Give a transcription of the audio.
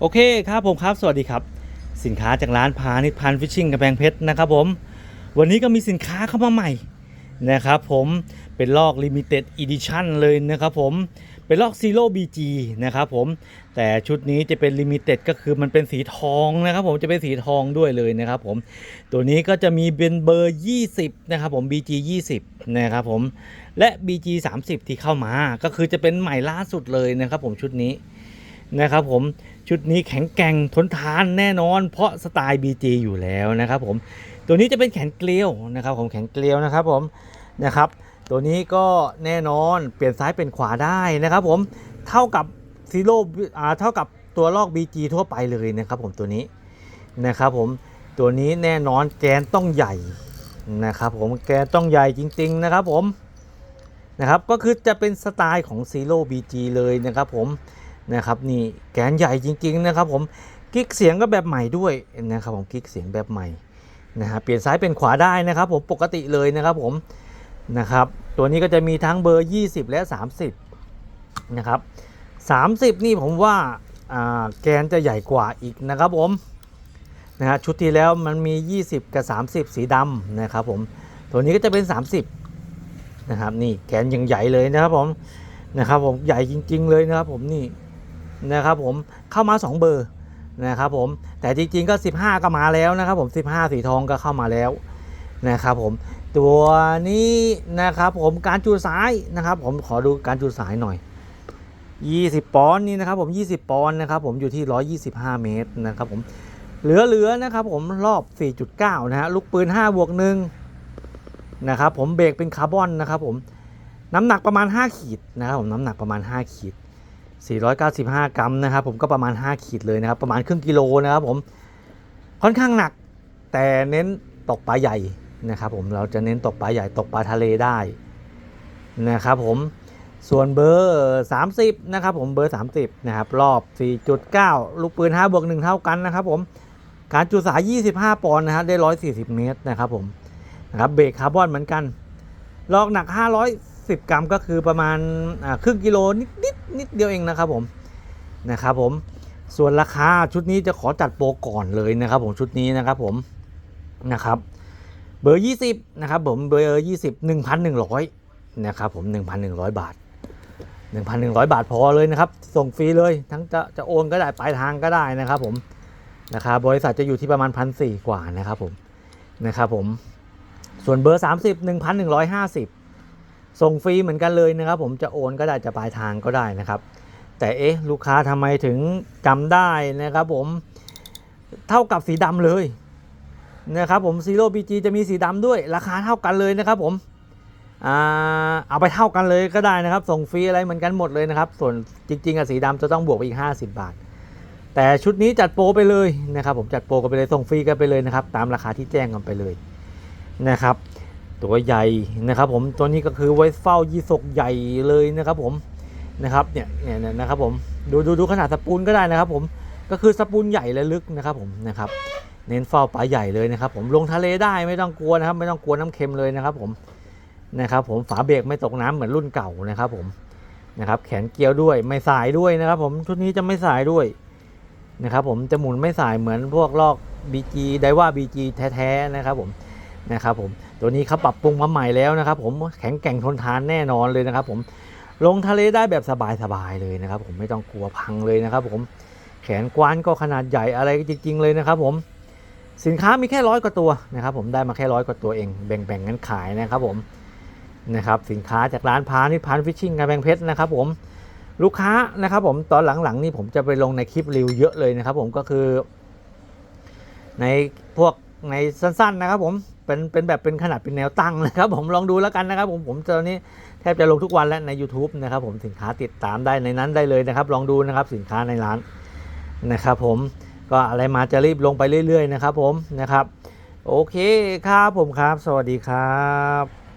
โอเคครับผมครับ สวัสดีครับ สินค้าจากร้านพาณิชพันฟิชชิ่งกระแพงเพชรนะครับผมวันนี้ก็มีสินค้าเข้ามาใหม่นะครับผมเป็นลอก Limited Edition เลยนะครับผมเป็นลอก Zero BG นะครับผมแต่ชุดนี้จะเป็น Limited ก็คือมันเป็นสีทองนะครับผมจะเป็นสีทองด้วยเลยนะครับผมตัวนี้ก็จะมีเป็นเบอร์ 20 นะครับผม BG 20 นะครับผมและ BG 30 ที่เข้ามาก็คือจะเป็นใหม่ล่าสุดเลยนะครับผมชุดนี้ นะครับผมชุดนี้แข็งแกร่งทนทานแน่นอน เพราะสไตล์ BG อยู่แล้วนะครับผมตัวนี้จะเป็นแขนเกลียวนะครับผมแขนเกลียวนะครับผมนะครับตัวนี้ก็แน่นอนเปลี่ยนซ้ายเป็นขวาได้นะครับผมเท่ากับซีโร่อ่าเท่ากับตัวลอก BG ทั่วไปเลยนะครับผมตัวนี้นะครับผมตัวนี้แน่นอนแกนต้องใหญ่นะครับผมแกนต้องใหญ่จริง ๆนะครับผมนะครับก็คือจะเป็นสไตล์ของ Zero BG เลยนะครับผม นะครับนี่แกนใหญ่จริงๆนะครับผมกิ๊กเสียงก็แบบใหม่ด้วยนะครับผมกิ๊กเสียงแบบใหม่นะฮะเปลี่ยนซ้ายเป็นขวาได้นะครับผมปกติเลยนะครับผมนะครับตัวนี้ก็จะมีทั้งเบอร์ 20 และ 30นะครับ30 นี่ผมว่าแกนจะใหญ่กว่าอีกนะครับผมนะฮะชุดที่แล้วมันมี 20 กับ 30 สีดำนะครับผมตัวนี้ก็จะเป็น 30นะครับนี่แกนยังใหญ่เลยนะครับผมนะครับผมใหญ่จริง ๆ เลยนะครับผมนี่ นะครับผมเข้ามา 2 เบอร์นะครับผมแต่จริงๆก็ 15 ก็มาแล้วนะครับผม 15 สีทองก็เข้ามาแล้วนะครับผมตัวนี้นะครับผมการจูดสายนะครับ ผมขอดูการจูดสายหน่อย 20 ปอนด์นี่นะครับผม 20 ปอนด์นะครับผมอยู่ที่ 125 เมตรนะครับผมเหลือๆนะครับผมรอบ 4.9 นะฮะลูกปืน 5 บวก1นะครับผมเบรกเป็นคาร์บอนนะครับผมน้ำหนักประมาณ 5 ขีดนะครับผมน้ำหนักประมาณ 5 ขีด 495 กรัมนะครับผมก็ประมาณ 5 ขีดเลยนะครับ ประมาณครึ่งกิโลนะครับผมค่อนข้างหนัก แต่เน้นตกปลาใหญ่นะครับผมเราจะเน้นตกปลาใหญ่ตกปลาทะเลได้นะครับผมส่วนเบอร์ 30 นะครับผมเบอร์ 30 นะครับ รอบ 4.9 ลูกปืน5บวก1เท่ากันนะครับผมการจุสาย25 ปอนด์นะฮะได้ 140 เมตรนะครับผมนะครับเบรกคาร์บอนเหมือนกัน ลอกหนัก 510 กรัมก็คือประมาณครึ่งกิโลนิด นิดเดียวเองนะครับผมนะครับผมส่วนราคาชุดนี้จะขอจัดโปรก่อนเลยนะครับผมชุดนี้นะครับผมนะครับเบอร์ 20นะครับผมเบอร์ 20 1,100นะครับผม 1,100 บาท 1,100 บาทพอเลยนะครับ ส่งฟรีเลยทั้งจะจะโอนก็ได้ปลายทางก็ได้นะครับผมราคาบริษัทจะอยู่ที่ประมาณ1,400กว่านะครับผมนะครับผมส่วนเบอร์ 30 1,150 ส่งฟรีเหมือนกันเลยนะครับ ผมจะโอนก็ได้จะปลายทางก็ได้นะครับ แต่เอ๊ะลูกค้าทำไมถึงจำได้นะครับ ผมเท่ากับสีดำเลยนะครับผมซีโร่บีจีจะมีสีดำด้วย ราคาเท่ากันเลยนะครับ ผมอเอาไปเท่ากันเลยก็ได้นะครับ ส่งฟรีอะไรเหมือนกันหมดเลยนะครับ ส่วนจริงๆอะสีดำจะต้องบวกไปอีก 50 บาท แต่ชุดนี้จัดโปรไปเลยนะครับ ผมจัดโปรกันไปเลยส่งฟรีกันไปเลยนะครับ ตามราคาที่แจ้งกันไปเลยนะครับ ตัวใหญ่นะครับผมตัวนี้ก็คือไว้เฝ้ายีสกใหญ่เลยนะครับผมนะครับเนี่ยเนี่ยเนี่ยนะครับผมดูดูดูขนาดสปูนก็ได้นะครับ ผมก็คือสปูนใหญ่และลึกนะครับผมนะครับเน้นเฝ้าปลาใหญ่เลยนะครับ ผมลงทะเลได้ไม่ต้องกลัวนะครับ ไม่ต้องกลัวน้ำเค็มเลยนะครับ ผมนะครับ ผมฝาเบรกไม่ตกน้ำเหมือนรุ่นเก่านะครับผมนะครับ แขนเกลียวด้วยไม่สายด้วยนะครับ ผมชุดนี้จะไม่สายด้วยนะครับ ผมจะหมุนไม่สายเหมือนพวกลอก BG ไดว่า BG แท้ๆนะครับ ผมนะครับ ผม ตัวนี้เขาปรับปรุงมาใหม่แล้วนะครับ ผมแข็งแกร่งทนทานแน่นอนเลยนะครับ ผมลงทะเลได้แบบสบายๆเลยนะครับ ผมไม่ต้องกลัวพังเลยนะครับ ผมแขนกว้านก็ขนาดใหญ่อะไรจริง ๆ เลยนะครับ ผมสินค้ามีแค่ร้อยกว่าตัวนะครับ ผมได้มาแค่ร้อยกว่าตัวเองแบ่งๆกันขายนะครับ ผมนะครับสินค้าจากร้านพาณิพันฟิชชิ่งกระแบงเพชรนะครับ ผมลูกค้านะครับ ผมตอนหลังๆนี่ผมจะไปลงในคลิปรีวิวเยอะเลยนะครับ ผมก็คือ ในพวก ในสั้นๆนะครับผมเป็นเป็นแบบเป็นขนาดเป็นแนวตั้งนะครับผมลองดูแล้วกันนะครับผมผมตอนนี้แทบจะลงทุกวันแล้วใน YouTube นะครับผมสินค้าติดตามได้ในนั้นได้เลยนะครับ ลองดูนะครับสินค้าในร้านนะครับผมก็อะไรมาจะรีบลงไปเรื่อยๆนะครับผมนะครับ โอเคครับผมครับ สวัสดีครับ